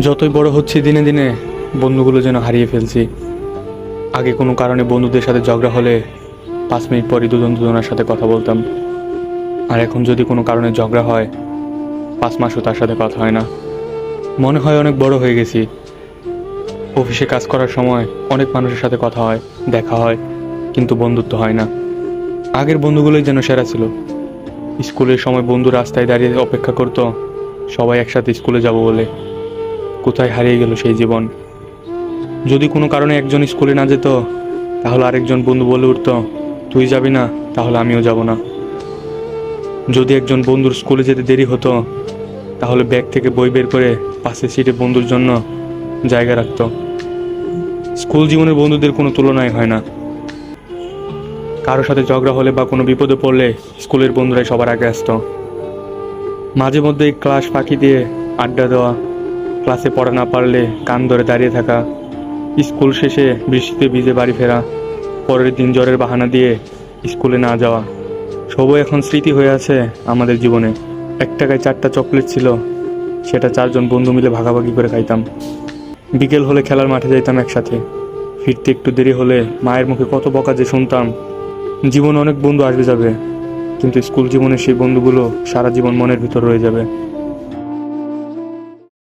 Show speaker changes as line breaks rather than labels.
যতই বড় হচ্ছে, দিনে দিনে বন্ধুগুলো যেন হারিয়ে ফেলছি। আগে কোনো কারণে বন্ধুদের সাথে ঝগড়া হলে পাঁচ মিনিট পরই দুজন দুজনের সাথে কথা বলতাম। আর এখন যদি কোনো কারণে ঝগড়া হয়, পাঁচ মাসও তার সাথে কথা হয় না। মনে হয় অনেক বড় হয়ে গেছি। অফিসে কাজ করার সময় অনেক মানুষের সাথে কথা হয়, দেখা হয়, কিন্তু বন্ধুত্ব হয় না। আগের বন্ধুগুলোই যেন সেরা ছিল। স্কুলের সময় বন্ধু রাস্তায় দাঁড়িয়ে অপেক্ষা করতো, সবাই একসাথে স্কুলে যাব বলে। কোথায় হারিয়ে গেল সেই জীবন। যদি কোনো কারণে একজন স্কুলে না যেত, তাহলে আরেকজন বন্ধু বলে উঠতো, তুই যাবি না, তাহলে আমিও যাব না। যদি একজন বন্ধুর স্কুলে যেতে দেরি হতো, তাহলে ব্যাগ থেকে বই বের করে পাশে সিটে বন্ধুর জন্য জায়গা রাখতো। স্কুল জীবনের বন্ধুদের কোনো তুলনাই হয় না। কারোর সাথে ঝগড়া হলে বা কোনো বিপদে পড়লে স্কুলের বন্ধুরাই সবার আগে আসতো। মাঝে মধ্যে ক্লাস ফাঁকি দিয়ে আড্ডা দেওয়া ক্লাসে পড়া না পারলে কান ধরে দাঁড়িয়ে থাকা। স্কুল শেষে বৃষ্টিতে ভিজে বাড়ি ফেরা, পরের দিন জ্বরের বাহানা দিয়ে স্কুলে না যাওয়া। সবই এখন স্মৃতি হয়ে আছে আমাদের জীবনে। এক টাকায় চারটা চকলেট ছিল, সেটা চারজন বন্ধু মিলে ভাগাভাগি করে খাইতাম। বিকেল হলে খেলার মাঠে যাইতাম একসাথে। ফিরতে একটু দেরি হলে মায়ের মুখে কত বকা যে শুনতাম। জীবনে অনেক বন্ধু আসবে যাবে, কিন্তু স্কুল জীবনের সেই বন্ধুগুলো সারা জীবন মনের ভিতর রয়ে যাবে।